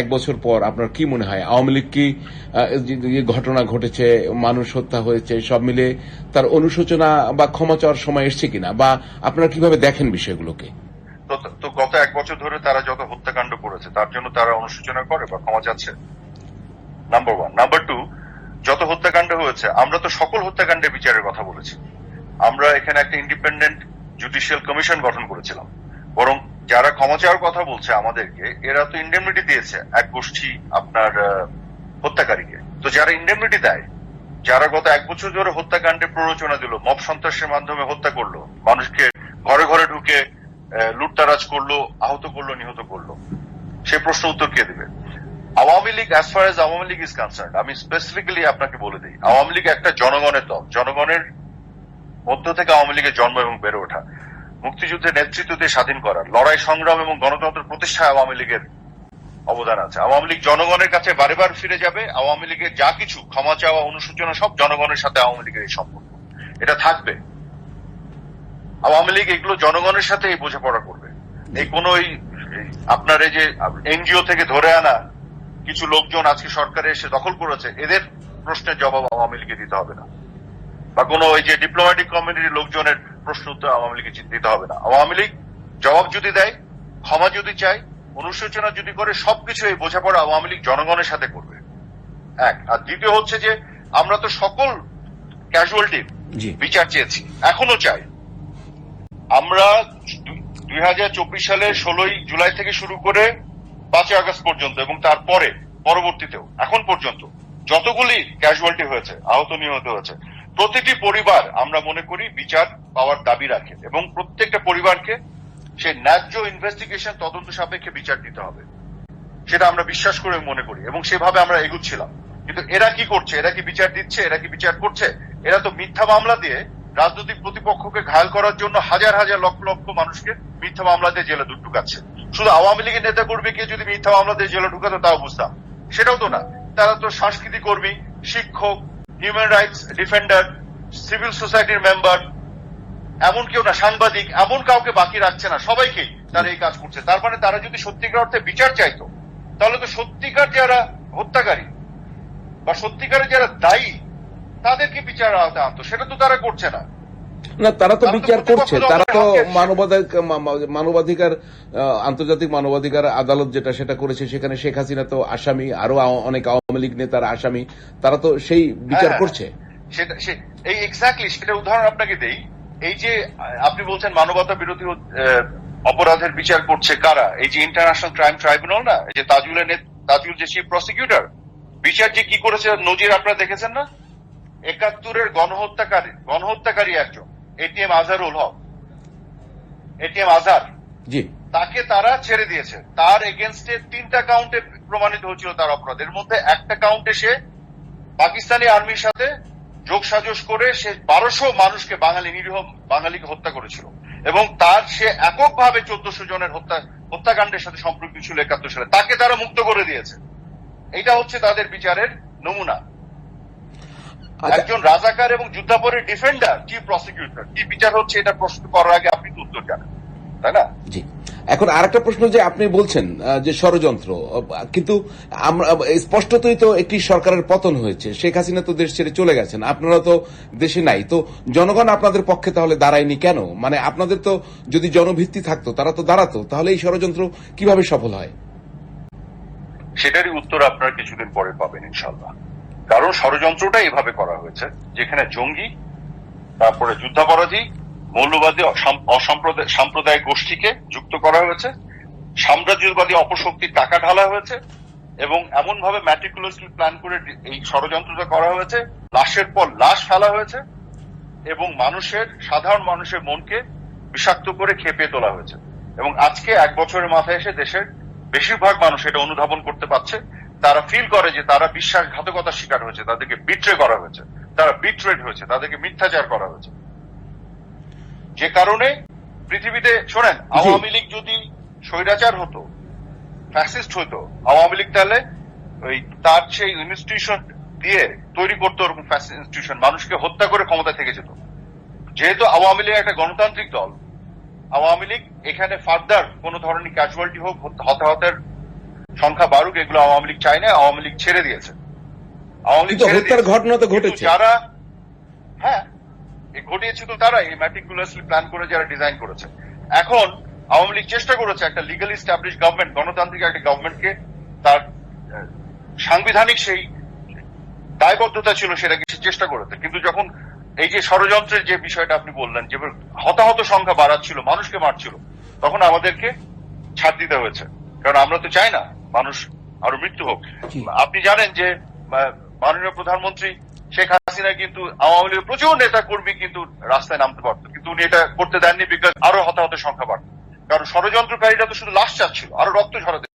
এক বছর পর আপনার কি মনে হয়? আওয়ামী লীগ কি ঘটনা ঘটেছে, মানুষ হত্যা হয়েছে, সব মিলে তার অনুশোচনা বা ক্ষমা চাওয়ার সময় এসছে কিনা? বা আপনারা কীভাবে দেখেন বিষয়গুলোকে? তো গত এক বছর ধরে তারা যত হত্যাকাণ্ড করেছে, তার জন্য তারা অনুশোচনা করে বা ক্ষমা চাচ্ছে। নাম্বার ওয়ান নাম্বার টু যত হত্যাকাণ্ড হয়েছে, আমরা তো সকল হত্যাকাণ্ডের বিচারের কথা বলেছি। আমরা এখানে একটা ইন্ডিপেন্ডেন্ট জুডিশিয়াল কমিশন গঠন করেছিলাম। বরং যারা ক্ষমা চাওয়ার কথা বলছে আমাদেরকে, এরা তো ইন্ডেমনিটি দিয়েছে এক গোষ্ঠী আপনার হত্যাকারীকে। তো যারা ইন্ডেমনিটি দেয়, যারা গত এক বছর ধরে হত্যাকাণ্ডে প্ররোচনা দিল, মব সন্ত্রাসের মাধ্যমে হত্যা করল, মানুষকে ঘরে ঘরে ঢুকে লুটতারাজ করল, আহত করল, নিহত করল, সে প্রশ্ন উত্তর কে দেবে? Awami League as far as Awami League is concern আমি স্পেসিফিক্যালি আপনাকে বলে দিই, আওয়ামী লীগ একটা জনগণের দল। জনগণের মধ্য থেকে আওয়ামী লীগের জন্ম এবং বেড়ে ওঠা। মুক্তিযুদ্ধের নেতৃত্ব দিয়ে স্বাধীন করা লড়াই, সংগ্রাম এবং গণতন্ত্র প্রতিষ্ঠায় আওয়ামী লীগের অবদান আছে। আওয়ামী লীগ জনগণের কাছে বারে বার ফিরে যাবে। আওয়ামী লীগের যা কিছু ক্ষমা চাওয়া অনুশোচনা সব জনগণের সাথে আওয়ামী লীগের এই সম্পর্ক। এটা থাকবে। আওয়ামী লীগ এগুলো জনগণের সাথে এই বোঝাপড়া করবে। এই কোন আপনার এই যে এনজিও থেকে ধরে আনা কিছু লোকজন আজকে সরকারে এসে দখল করেছে, এদের প্রশ্নের জবাব আওয়ামী লীগে দিতে হবে না। বা কোনো ওই যে ডিপ্লোম্যাটিক কমিউনিটির লোকজনের প্রশ্ন উত্তর আওয়ামী লীগে দিতে হবে না। আওয়ামী লীগ জবাব যদি দেয় ক্ষমা যদি চায় অনুশোচনা যদি করে সবকিছু এই বোঝাপড়া আওয়ামী লীগ জনগণের সাথে করবে। এক। আর দ্বিতীয় হচ্ছে যে আমরা তো সকল ক্যাজুয়ালিটি বিচার চেয়েছি এখনও চাই। আমরা দুই হাজার চব্বিশ সালের ষোলোই জুলাই থেকে শুরু করে পাঁচই আগস্ট পর্যন্ত এবং তারপরে পরবর্তীতেও এখন পর্যন্ত যতগুলি ক্যাজুয়ালিটি হয়েছে আহত নিহত হয়েছে প্রতিটি পরিবার আমরা মনে করি বিচার পাওয়ার দাবি রাখে এবং প্রত্যেকটা পরিবারকে সে ন্যায্য ইনভেস্টিগেশন তদন্ত সাপেক্ষে বিচার দিতে হবে। সেটা আমরা বিশ্বাস করে মনে করি এবং সেভাবে আমরা এগুচ্ছিলাম। কিন্তু এরা কি করছে? এরা কি বিচার দিচ্ছে? এরা কি বিচার করছে? এরা তো মিথ্যা মামলা দিয়ে রাজনৈতিক প্রতিপক্ষকে ঘায়াল করার জন্য হাজার হাজার লক্ষ লক্ষ মানুষকে মিথ্যা মামলা দিয়ে জেলে ঢুকাচ্ছে। শুধু আওয়ামী লীগের নেতা কর্মীকে যদি মিথ্যা মামলা দিয়ে জেলে ঢুকাতো তাও বুঝতাম। সেটাও তো না। তারা তো সাংস্কৃতিক কর্মী, শিক্ষক হিউম্যান রাইটস ডিফেন্ডার সিভিল সোসাইটির মেম্বার এমন কেউ না সাংবাদিক এমন কাউকে বাকি রাখছে না সবাইকে তারা এই কাজ করছে। তার মানে তারা যদি সত্যিকার অর্থে বিচার চাইতো তাহলে তো সত্যিকার যারা হত্যাকারী বা সত্যিকারের যারা দায়ী তাদেরকে বিচার আওতায় আনতো। সেটা তো তারা করছে না। না তারা তো বিচার করছে। তারা তো মানবাধিকার মানবাধিকার আন্তর্জাতিক মানবাধিকার আদালত যেটা সেটা করেছে সেখানে শেখ হাসিনা তো আসামি আরও অনেক আওয়ামী লীগ নেতার আসামি তারা তো সেই বিচার হ্যাঁ, করছে। সেটা সে এই এক্স্যাক্টলি সেটা উদাহরণ আপনাকে দেই। এই যে আপনি বলছেন মানবতা বিরোধী অপরাধের বিচার করছে কারা? এই যে ইন্টারন্যাশনাল ক্রাইম ট্রাইব্যুনাল না? এই যে তাজুলের তাজুল যে চিফ প্রসিকিউটর বিচার যে কি করেছে নজির আপনারা দেখেছেন না? একাত্তরের গণহত্যাকারী গণহত্যাকারী একজন এটিএম আজহারুল হক। এটিএম আজহার। জি। তাকে তারা ছেড়ে দিয়েছে। তার এগেনস্টে তিনটা কাউন্টে প্রমাণিত হয়েছিল তার অপরাধের মধ্যে একটা কাউন্টে সে পাকিস্তানি আর্মির সাথে যোগ সাজস করে সে বারোশো মানুষকে বাঙালি নিরীহ বাঙালিকে হত্যা করেছিল। এবং তার সে এককভাবে চোদ্দশো জনের হত্যা হত্যাকাণ্ডের সাথে সম্পৃক্ত ছিল একাত্তর সালে। তাকে তারা মুক্ত করে দিয়েছে। এটা হচ্ছে তাদের বিচারের নমুনা। আচ্ছা। একজন রাজাকার এবং যুদ্ধাপরের ডিফেন্ডার কি প্রসিকিউটর। কি বিচার হচ্ছে এটা প্রশ্ন করার আগে আপনি তো উত্তর জানেন তাই না? এখন আরেকটা প্রশ্ন যে আপনি বলছেন যে ষড়যন্ত্র কিন্তু স্পষ্টতই তো একটি সরকারের পতন হয়েছে, শেখ হাসিনা তো দেশ ছেড়ে চলে গেছেন, আপনারা তো দেশে নাই। তো জনগণ আপনাদের পক্ষে তাহলে দাঁড়ায়নি কেন? মানে আপনাদের তো যদি জনভিত্তি থাকতো, তারা তো দাঁড়াতো, তাহলে এই ষড়যন্ত্র কীভাবে সফল হয়? সেটারই উত্তর আপনারা কিছুদিন পরে পাবেন ইনশাল্লাহ কারণ ষড়যন্ত্রটা এভাবে করা হয়েছে, যেখানে জঙ্গি, তারপরে যুদ্ধাপরাধী মৌলবাদী সাম্প্রদায়িক গোষ্ঠীকে যুক্ত করা হয়েছে, সাম্রাজ্যবাদী অপশক্তির টাকা ঢালা হয়েছে, এবং এমন ভাবে ম্যাটিকুলাসলি প্ল্যান করে এই ষড়যন্ত্রটা করা হয়েছে, লাশের পর লাশ ফেলা হয়েছে, এবং মানুষের, সাধারণ মানুষের মনকে বিষাক্ত করে খেপে তোলা হয়েছে। এবং আজকে এক বছরের মাথায় এসে দেশের বেশিরভাগ মানুষ এটা অনুধাবন করতে পারছে। তারা ফিল করে যে তারা বিশ্বাসঘাতকতার শিকার হয়েছে, তাদেরকে বিট্রে করা হয়েছে, তারা বিট্রেড হয়েছে, তাদেরকে মিথ্যাচার করা হয়েছে। যে কারণে পৃথিবীতে শোনেন আওয়ামী লীগ যদি স্বৈরাচার হতো ফ্যাসিস্ট হতো আওয়ামী লীগ তাহলে ওই তার সেই ইনস্টিটিউশন দিয়ে তৈরি করতো ওরকম ইনস্টিটিউশন মানুষকে হত্যা করে ক্ষমতা থেকে যেত। যেহেতু আওয়ামী লীগ একটা গণতান্ত্রিক দল আওয়ামী লীগ এখানে ফার্দার কোন ধরনের ক্যাজুয়ালিটি হোক হতাহতের সংখ্যা বাড়ুক এগুলো আওয়ামী লীগ চায় না আওয়ামী লীগ ছেড়ে দিয়েছে। আওয়ামী লীগ হত্যার ঘটনা তো ঘটেছে। যারা হ্যাঁ ঘটিয়েছে তো তারা এই ম্যাটিকুলাসলি প্ল্যান করে যারা ডিজাইন করেছে। এখন আওয়ামী লীগ চেষ্টা করেছে একটা লিগালি স্টাবলিশ গভর্নমেন্ট গণতান্ত্রিক একটা গভর্নমেন্টকে তার সাংবিধানিক সেই দায়বদ্ধতা ছিল সেটাকে সে চেষ্টা করেছে। কিন্তু যখন এই যে ষড়যন্ত্রের যে বিষয়টা আপনি বললেন যে হতাহত সংখ্যা বাড়াচ্ছিল মানুষকে মারছিল তখন আমাদেরকে ছাড় দিতে হয়েছে। কারণ আমরা তো চাই না মানুষ আরও মৃত্যু হোক। আপনি জানেন যে মাননীয় প্রধানমন্ত্রী শেখ হাসিনা কিন্তু আওয়ামী লীগের প্রচুর নেতা কর্মী কিন্তু রাস্তায় নামতে পারতো। কিন্তু উনি এটা করতে দেননি বিকজ আরও হতাহতের সংখ্যা বাড়ত। কারণ ষড়যন্ত্রকারীরা তো শুধু লাশ চাচ্ছিল, আরও রক্ত ঝরাতে